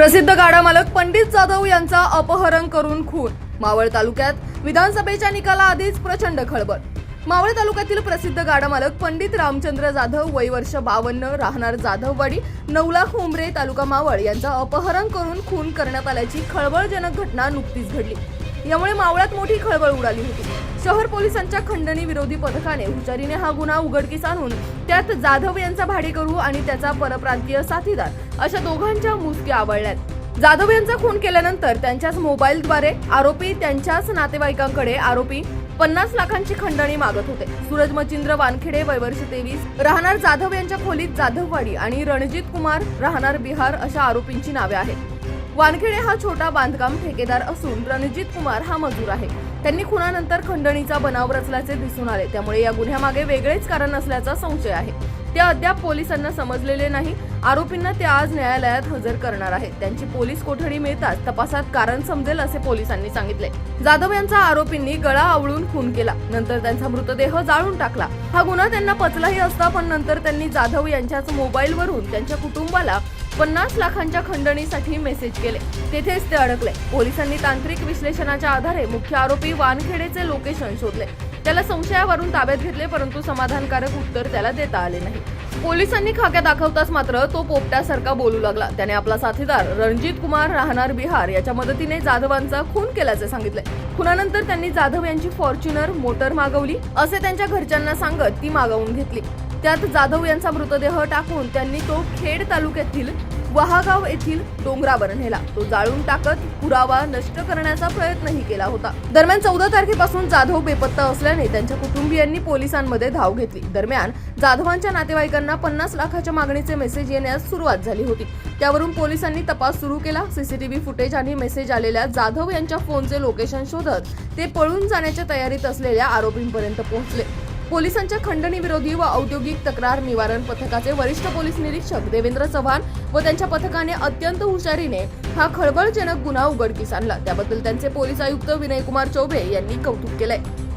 प्रसिद्ध गाडा मालक पंडित जाधव यांचा अपहरण करून खून. मावळ तालुक्यात विधानसभेच्या निकालाआधीच प्रचंड खळबळ. मावळ तालुक्यातील प्रसिद्ध गाडा मालक पंडित रामचंद्र जाधव वय वर्ष बावन्न राहणार जाधववाडी नवलाख उमरे तालुका मावळ यांचा अपहरण करून खून करण्यात आल्याची खळबळजनक घटना नुकतीच घडली. यामुळे मावळात मोठी खळबळ उडाली होती. शहर पोलिसांच्या खंडणी विरोधी पथकाने हुशारीने हा गुन्हा उघडकीस आणून त्यात जाधव यांचा भाडेकरू आणि त्याचा परप्रांतीय साथीदार अशा दोघांच्या मुसक्या आवळल्यात. जाधव यांचा खून केल्यानंतर त्यांच्याच मोबाईलद्वारे आरोपी त्यांच्याच नातेवाईकांकडे आरोपी पन्नास लाखांची खंडणी मागत होते. सूरज मचिंद्र वानखेडे वयवर्ष तेवीस राहणार जाधव यांच्या खोलीत जाधववाडी आणि रणजित कुमार राहणार बिहार अशा आरोपींची नावे आहेत. वानखेडे हा छोटा बांधकाम ठेकेदार असून रणजित कुमार हा मजूर आहे. त्यांनी खुनानंतर खंडणीचा बनाव रचल्याचे दिसून आले. त्यामुळे या गुन्ह्यामागे वेगळेच कारण असल्याचा संशय आहे. ते अद्याप पोलिसांना समजलेले नाही. आरोपींना ते आज न्यायालयात हजर करणार आहेत. त्यांची पोलीस कोठडी मिळताच तपासात कारण समजेल असे पोलिसांनी सांगितले. जाधव यांचा आरोपींनी गळा आवळून खून केला. नंतर त्यांचा मृतदेह जाळून टाकला. हा गुन्हा त्यांना पचलाही असता पण नंतर त्यांनी जाधव यांच्याच मोबाईलवरून त्यांच्या कुटुंबाला पन्नास लाखांच्या खंडणीसाठी मेसेज केले. तेथेच ते अडकले. पोलिसांनी तांत्रिक विश्लेषणाच्या आधारे मुख्य आरोपी वानखेडेचे लोकेशन शोधले. त्याला संशयावरून ताब्यात घेतले परंतु समाधानकारक उत्तर त्याला देता आले नाही. पोलिसांनी खाक्या दाखवताच मात्र तो पोपट्यासारखा बोलू लागला. त्याने आपला साथीदार रणजित कुमार राहणार बिहार याच्या मदतीने जाधवांचा खून केल्याचे सांगितले. खुनानंतर त्यांनी जाधव यांची फॉर्च्युनर मोटर मागवली असे त्यांच्या घरच्यांना सांगत ती मागवून घेतली. त्यात जाधव यांचा मृतदेह टाकून त्यांनी तो खेड तालुक्यातील वहागाव येथील डोंगरावर नेला तो जाळून टाकत पुरावा नष्ट करण्याचा प्रयत्नही केला होता. दरम्यान चौदा तारखेपासून जाधव बेपत्ता असल्याने त्यांच्या कुटुंबियांनी पोलिसांमध्ये धाव घेतली. दरम्यान जाधवांच्या नातेवाईकांना पन्नास लाखाच्या मागणीचे मेसेज येण्यास सुरुवात झाली होती. त्यावरून पोलिसांनी तपास सुरू केला. सीसीटीव्ही फुटेज आणि मेसेज आलेल्या जाधव यांच्या फोनचे लोकेशन शोधत ते पळून जाण्याच्या तयारीत असलेल्या आरोपींपर्यंत पोहोचले. पोलिसांच्या खंडणीविरोधी व औद्योगिक तक्रार निवारण पथकाचे वरिष्ठ पोलीस निरीक्षक देवेंद्र चव्हाण व त्यांच्या पथकाने अत्यंत हुशारीने हा खळबळजनक गुन्हा उघडकीस आणला. त्याबद्दल त्यांचे पोलीस आयुक्त विनयकुमार चौबे यांनी कौतुक केलंय.